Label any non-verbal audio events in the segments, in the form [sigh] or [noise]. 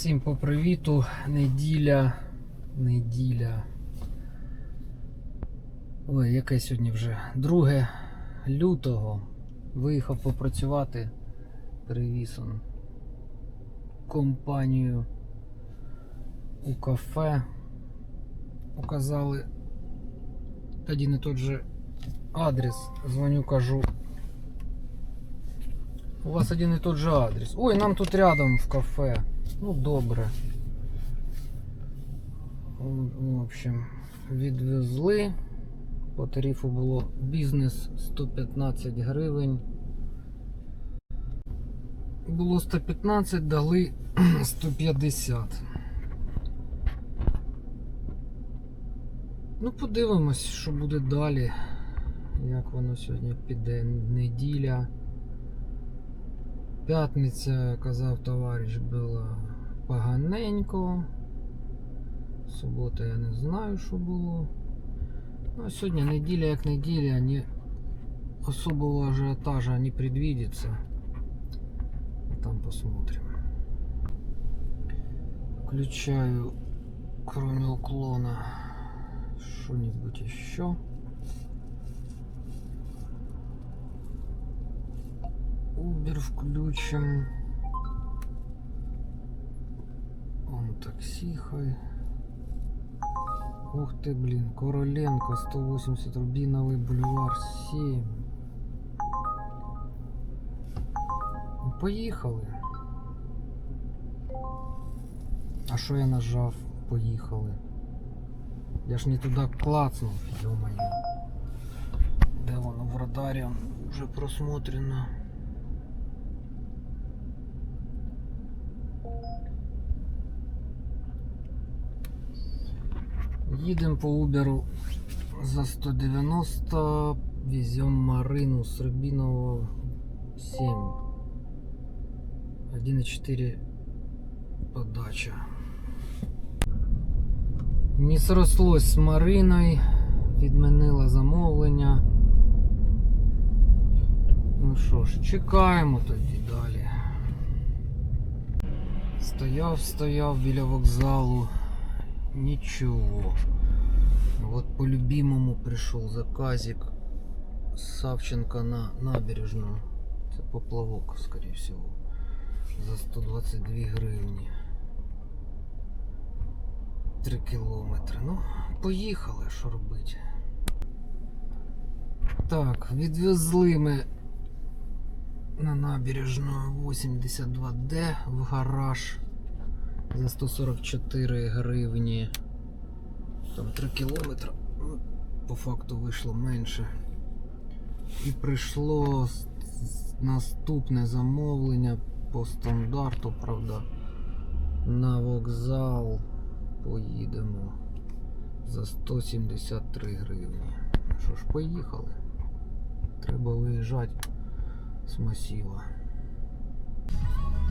Всім по привіту. Неділя. Неділя. Ой, яке сьогодні вже 2 лютого. Виїхав попрацювати. Привіз он компанію у кафе. Указали один і тот же адрес. Дзвоню, кажу. У вас один и тот же адрес. Ой, нам тут рядом в кафе. Ну, добре. В общем, відвезли. По тарифу було бізнес 115 гривень. Було 115, дали [clears throat] 150. Ну, подивимось, що буде далі. Як воно сьогодні піде неділя. П'ятниця, казав товариш, була поганенько. Субота я не знаю, що було. Ну, а сьогодні неділя як неділя, ні особого ажіотажа не предвидится. Там посмотрим. Включаю, кроме уклона, что-нибудь еще. Uber включим. Он такси хай. Ух ты, блин, Короленко, 180, Рубиновый бульвар, 7. Ну, поїхали. А що я нажав? Поїхали. Я ж не туди клацнув, ё-моё. Де воно в радарі вже просмотрено. Їдемо по Уберу за 190, везем Марину с Рубинового 7. 1,4 подача. Не срослось з Мариною, відмінила замовлення. Ну що ж, чекаємо тоді далі. Стояв, стояв біля вокзалу. Ничего. Вот по любимому пришел заказик Савченко на набережную. Это поплавок, скорее всего. За 122 гривні. 3 кілометри. Ну, поїхали, що робити. Так, відвезли ми на набережну 82D в гараж за 144 гривні. Там 3 кілометри. Ну, По факту вийшло менше. І прийшло наступне замовлення по стандарту, правда. На вокзал поїдемо за 173 гривні. Ну Що ж, поїхали. Треба виїжджати з масіва.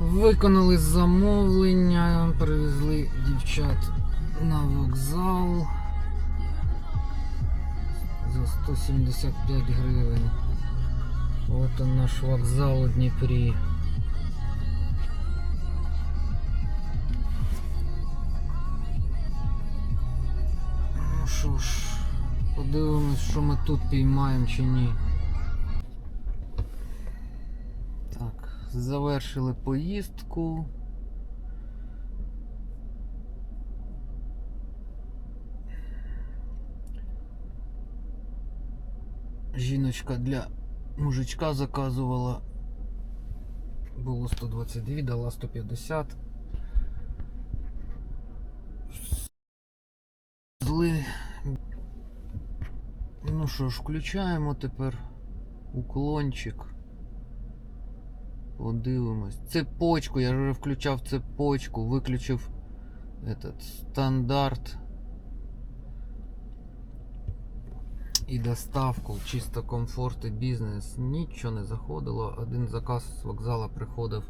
Виконали замовлення, привезли дівчат на вокзал за 175 гривень. Вот он наш вокзал у Дніпрі. Ну що ж, подивимось, що ми тут піймаємо чи ні. Завершили поїздку. Жіночка для мужичка заказувала. Було 122, дала 150. Зли. Ну що ж, включаємо тепер уклончик. Подивимось. Цепочку, я вже включав цепочку, виключив этот стандарт і доставку, чисто комфорт і бізнес. Нічого не заходило. Один заказ з вокзала приходив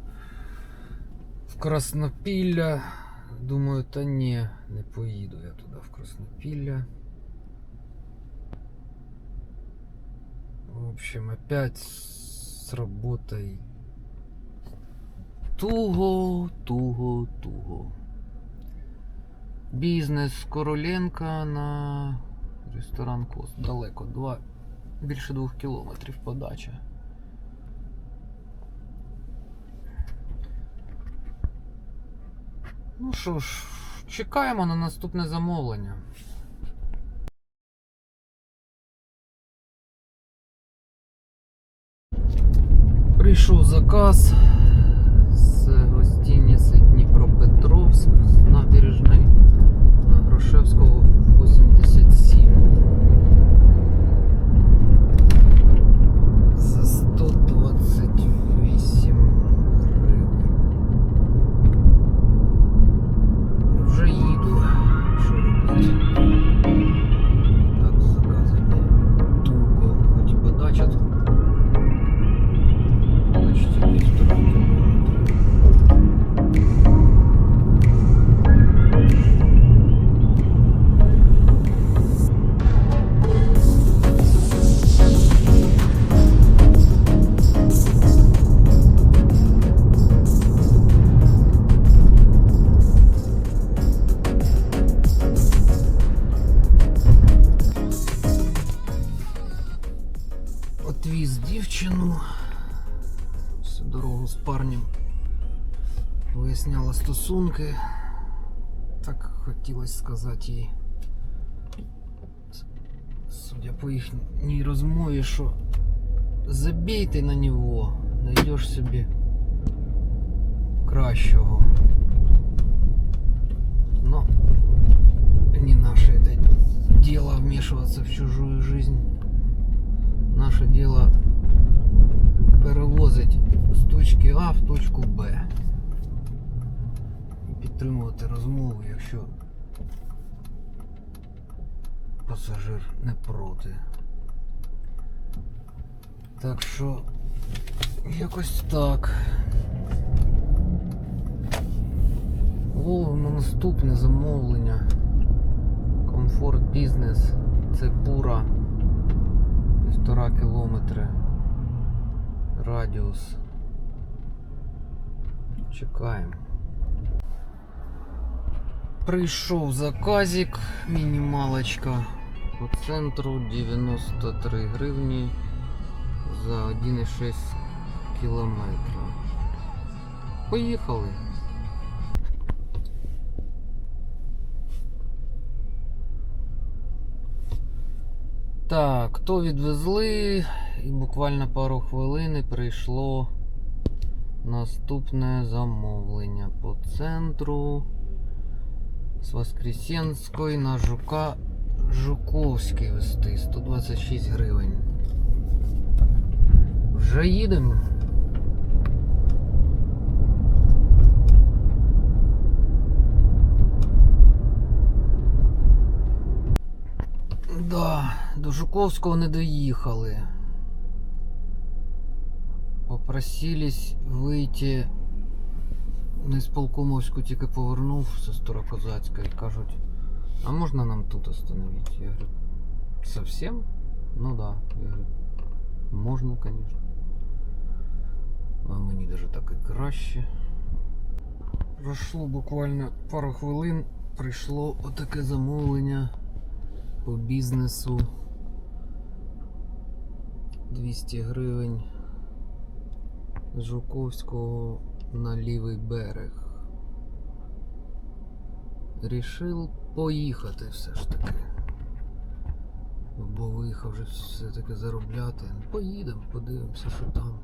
в Краснопілля. Думаю, та ні, не поїду я туди в Краснопілля. В общем, опять с работой туго, туго, туго. Бізнес Короленка на ресторан Кост. Далеко, два, більше двох кілометрів подача. Ну що ж, чекаємо на наступне замовлення. Прийшов заказ стосунки. Так хотілося сказати їй. Судя по їхній розмові, що забійте на нього, знайдеш собі кращого. Но не наше это дело вмешиваться в чужую жизнь. Наше дело перевозить з точки А в точку Б. Підтримувати розмову, якщо пасажир не проти. Так що якось так. О, на наступне замовлення. Комфорт бізнес. Це пура. Півтора кілометри. Радіус. Чекаємо. Прийшов заказик, мінімалочка по центру 93 гривні за 1,6 кілометра. Поїхали. Так, то відвезли, і буквально пару хвилин прийшло наступне замовлення по центру з Воскресенської на Жука Жуковський вести 126 гривень. Вже їдемо. Да, до Жуковського не доїхали. Попросились вийти на Ісполкомовську тільки повернув зі Старокозацька і кажуть, а можна нам тут остановити? Я говорю, совсем? Ну да. Я говорю, можна, конечно. А мені даже так і краще. Пройшло буквально пару хвилин, прийшло отаке замовлення по бізнесу 200 гривень з Жуковського на лівий берег. Рішив поїхати все ж таки. Бо виїхав вже все-таки заробляти. Поїдемо, подивимося, що там.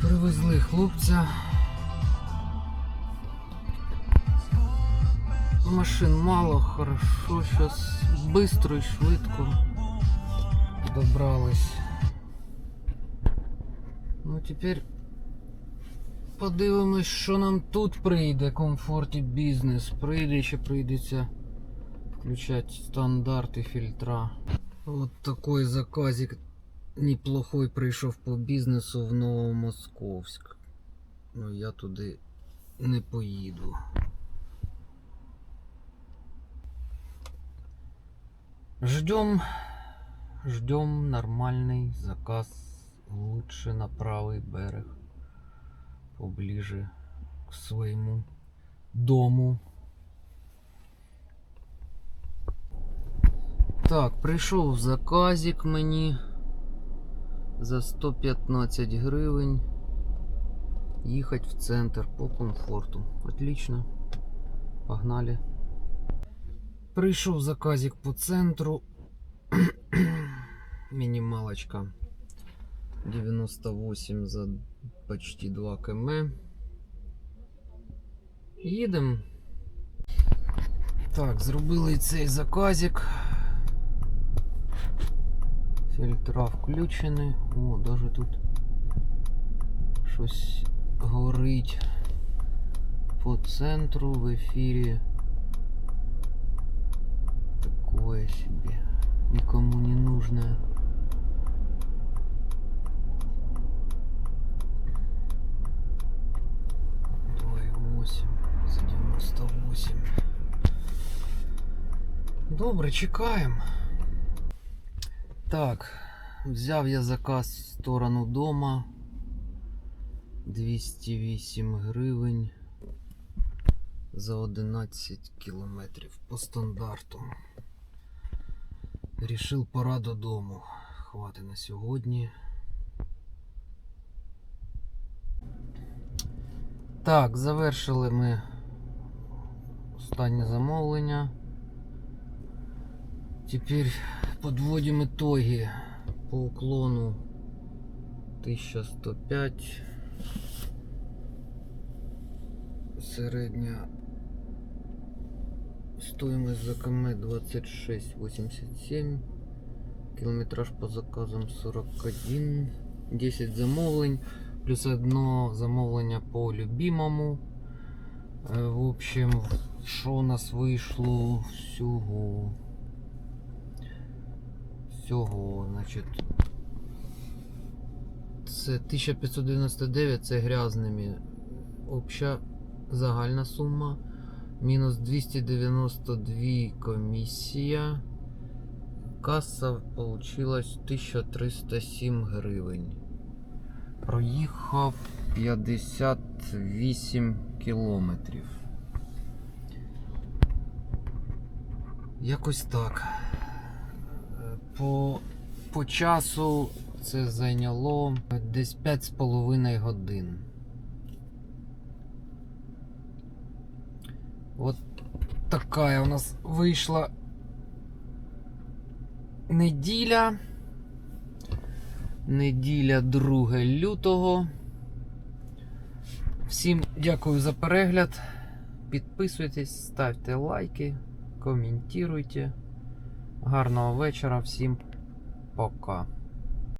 Привезли хлопця. Машин мало, хорошо, сейчас быстро і швидко добрались. Ну тепер подивимось, що нам тут прийде, комфорт і бізнес. Прийде чи прийдеться включати стандарти фільтра. От такий заказик неплохой прийшов по бізнесу в Новомосковськ. Ну я туди не поїду. Ждем, ждем нормальный заказ лучше на правий берег. Поближе к своєму дому. Так, прийшов заказик мені за 115 гривень. Їхати в центр по комфорту. Отлично. Погнали. Прийшов заказик по центру. [coughs] Мінімалочка. 98 за почти 2 км. Їдемо. Так, зробили цей заказик. Фільтра включені. О, даже тут щось горить по центру в ефірі. Такое себе. Никому не нужное. 108. Добре, чекаємо. Так, взяв я заказ в сторону дома. 208 гривень за 11 кілометрів по стандарту. Рішив пора додому. Хвати на сьогодні. Так, завершили ми останнє замовлення. Тепер подводимо итоги по уклону 1105. Середня стоимость за км 26,87. Кілометраж по заказам 41. 10 замовлень. Плюс одно замовлення по любимому. Е, В общем, що у нас вийшло всього? Всього, значить. Це 1599, це грязними. Обща загальна сума. Мінус 292 комісія. Каса получилась 1307 гривень. Проїхав 58 кілометрів. Якось так. По, по часу це зайняло десь 5,5 годин. От така у нас вийшла неділя. Неділя 2 лютого. Всім дякую за перегляд. Підписуйтесь, ставте лайки, коментуйте. Гарного вечора, всім пока.